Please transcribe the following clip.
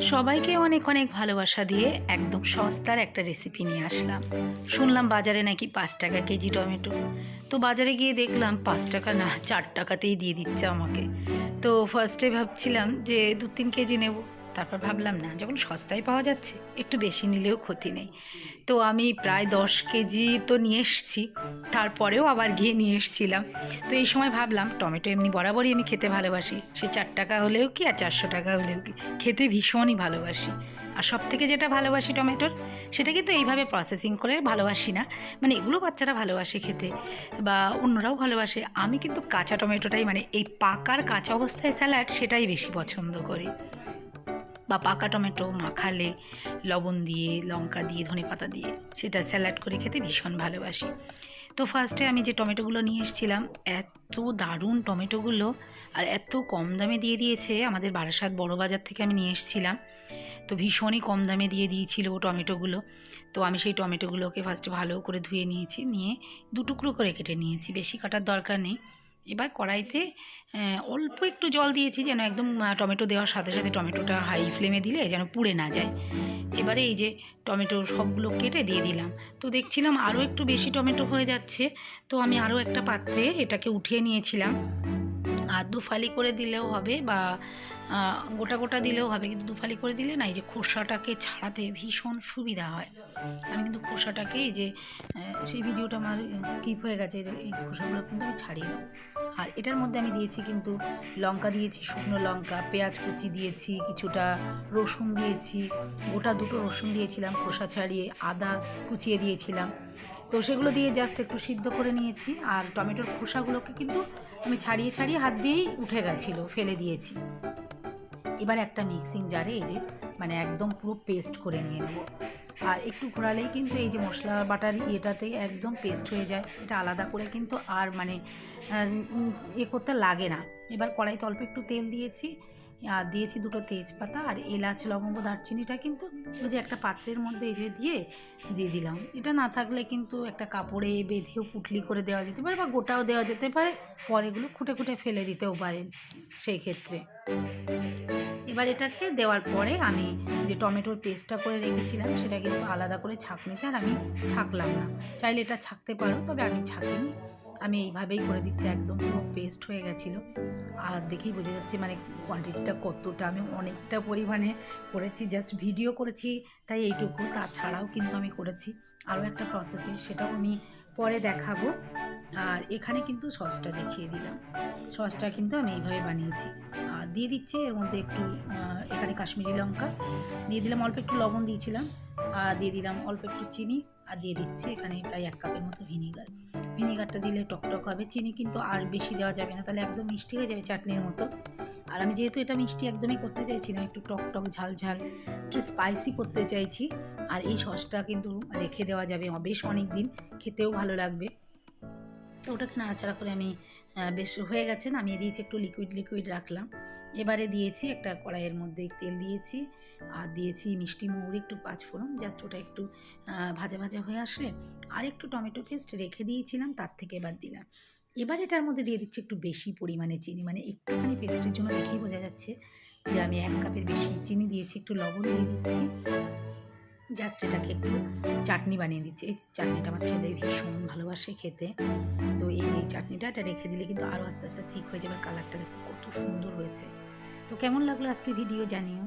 সবাইকে অনেক অনেক ভালোবাসা দিয়ে একদম সস্তার একটা রেসিপি নিয়ে আসলাম। শুনলাম বাজারে নাকি পাঁচ টাকা কেজি টমেটো। তো বাজারে গিয়ে দেখলাম পাঁচ টাকা না, চার টাকাতেই দিয়ে দিচ্ছে আমাকে। তো ফার্স্টে ভাবছিলাম যে দু তিন কেজি নেব। তারপর ভাবলাম, না, যখন সস্তায় পাওয়া যাচ্ছে, একটু বেশি নিলেও ক্ষতি নেই। তো আমি প্রায় দশ কেজি তো নিয়ে এসেছি, তারপরেও আবার গিয়ে নিয়ে এসেছিলাম। তো এই সময় ভাবলাম, টমেটো এমনি বরাবরই আমি খেতে ভালোবাসি, সে চার টাকা হলেও কি আর চারশো টাকা হলেও কি? খেতে ভীষণই ভালোবাসি। আর সব থেকে যেটা ভালোবাসি টমেটোর, সেটা কিন্তু এইভাবে প্রসেসিং করে ভালোবাসি না। মানে এগুলো বাচ্চারা ভালোবাসে খেতে, বা অন্যরাও ভালোবাসে। আমি কিন্তু কাঁচা টমেটোটাই মানে এই পাকার কাঁচা অবস্থায় স্যালাড, সেটাই বেশি পছন্দ করি। বা পাকা টমেটো মাখালে লবণ দিয়ে, লঙ্কা দিয়ে ধনে পাতা দিয়ে, সেটা স্যালাড করে খেতে ভীষণ ভালোবাসি। তো ফার্স্টে আমি যে টমেটোগুলো নিয়ে এসেছিলাম, এত দারুণ টমেটোগুলো আর এত কম দামে দিয়ে দিয়েছে আমাদের বারাসাত বড় বাজার থেকে আমি নিয়ে এসেছিলাম। তো ভীষণই কম দামে দিয়ে দিয়েছিল ও টমেটোগুলো। তো আমি সেই টমেটোগুলোকে ফার্স্টে ভালো করে ধুয়ে নিয়েছি, নিয়ে দু টুকরো করে কেটে নিয়েছি, বেশি কাটার দরকার নেই। এবার কড়াইতে অল্প একটু জল দিয়েছি যেন একদম টমেটো দেওয়ার সাথে সাথে টমেটোটা হাই ফ্লেমে দিলে যেন পুড়ে না যায়। এবারে এই যে টমেটো সবগুলো কেটে দিয়ে দিলাম। তো দেখছিলাম আরও একটু বেশি টমেটো হয়ে যাচ্ছে। তো আমি আরও একটা পাত্রে এটাকে উঠিয়ে নিয়েছিলাম। আর দু ফালি করে দিলেও হবে বা গোটা গোটা দিলেও হবে, কিন্তু দু ফালি করে দিলে না এই যে খোসাটাকে ছাড়াতে ভীষণ সুবিধা হয়। আমি কিন্তু খোসাটাকে এই যে সেই ভিডিওটা আমার স্কিপ হয়ে গেছে এই খোসাগুলো কিন্তু আমি ছাড়িয়ে নেব। আর এটার মধ্যে আমি দিয়েছি কিন্তু লঙ্কা দিয়েছি, শুকনো লঙ্কা, পেঁয়াজ কুচি দিয়েছি, কিছুটা রসুন দিয়েছি, গোটা দুটো রসুন দিয়েছিলাম খোসা ছাড়িয়ে, আদা কুচিয়ে দিয়েছিলাম। তো সেগুলো দিয়ে জাস্ট একটু সিদ্ধ করে নিয়েছি। আর টমেটোর খোসাগুলোকে কিন্তু আমি ছাড়িয়ে ছাড়িয়ে হাত দিয়েই উঠে গেছিল, ফেলে দিয়েছি। এবার একটা মিক্সিং জারে এই যে মানে একদম পুরো পেস্ট করে নিয়ে নেব। আর একটু ঘোরালেই কিন্তু এই যে মশলা বাটার ইয়েটাতে একদম পেস্ট হয়ে যায়। এটা আলাদা করে কিন্তু আর মানে ইয়ে করতে লাগে না। এবার কড়াইতে অল্প একটু তেল দিয়েছি। আর দিয়েছি দুটো তেজপাতা আর এলাচ, লবঙ্গ, দারচিনিটা কিন্তু ওই যে একটা পাত্রের মধ্যে এই যে দিয়ে দিয়ে দিলাম। এটা না থাকলে কিন্তু একটা কাপড়ে বেঁধেও পুটলি করে দেওয়া যেতে পারে বা গোটাও দেওয়া যেতে পারে, পরে এগুলো খুঁটে খুঁটে ফেলে দিতেও পারেন সেই ক্ষেত্রে। এবার এটাকে দেওয়ার পরে আমি যে টমেটোর পেস্টটা করে রেখেছিলাম, সেটা কিন্তু আলাদা করে ছাঁকনিতে আর আমি ছাঁকলাম না। চাইলে এটা ছাঁকতে পারো, তবে আমি ছাঁকিনি। আমি এইভাবেই করে দিচ্ছি একদম পুরো পেস্ট হয়ে গেছিল। আর দেখেই বোঝা যাচ্ছে মানে কোয়ান্টিটিটা কতটা। আমি অনেকটা পরিমাণে করেছি জাস্ট ভিডিও করেছি তাই এইটুকু। তাছাড়াও কিন্তু আমি করেছি আরও একটা প্রসেসে সেটাও আমি পরে দেখাবো। আর এখানে কিন্তু সসটা দেখিয়ে দিলাম। সসটা কিন্তু আমি এইভাবে বানিয়েছি। আর দিয়ে দিচ্ছি এর মধ্যে একটু এখানে কাশ্মীরি লঙ্কা। দিয়ে দিলাম অল্প একটু লবণ দিয়েছিলাম। আর দিয়ে দিলাম অল্প একটু চিনি। আর দিয়ে দিচ্ছি এখানে প্রায় এক কাপের মতো ভিনিগার। ভিনিগারটা দিলে টকটক হবে, চিনি কিন্তু আর বেশি দেওয়া যাবে না, তাহলে একদম মিষ্টি হয়ে যাবে চাটনির মতো। আর আমি যেহেতু এটা মিষ্টি একদমই করতে চাইছি না, একটু টক টক, ঝাল ঝাল, একটু স্পাইসি করতে চাইছি, আর এই সসটা কিন্তু রেখে দেওয়া যাবে বেশ অনেক দিন খেতেও ভালো লাগবে। তো ওটাকে নাড়াচাড়া করে আমি বেশ হয়ে গেছে, নামিয়ে দিয়েছি, একটু লিকুইড লিকুইড রাখলাম। এবারে দিয়েছি একটা কড়াইয়ের মধ্যে তেল দিয়েছি, আর দিয়েছি মিষ্টি মৌরি, একটু পাঁচফোড়ন জাস্ট ওটা একটু ভাজা ভাজা হয়ে আসলে আর একটু টমেটো পেস্ট রেখে দিয়েছিলাম, তার থেকে এবার দিলাম। এবার এটার মধ্যে দিয়ে দিচ্ছি একটু বেশি পরিমাণে চিনি মানে একটুখানি পেস্টের জন্য দেখেই বোঝা যাচ্ছে যে আমি এক কাপের বেশি চিনি দিয়েছি, একটু লবণ দিয়ে দিচ্ছি। জাস্ট এটাকে একটু চাটনি বানিয়ে দিচ্ছি। এই চাটনিটা আমার ছেলে ভীষণ ভালোবাসে খেতে। তো এই যে চাটনিটা, এটা রেখে দিলে কিন্তু আরও আস্তে আস্তে ঠিক হয়ে যাবে। কালারটা দেখো কত সুন্দর হয়েছে। তো কেমন লাগল আজকে ভিডিও জানিও।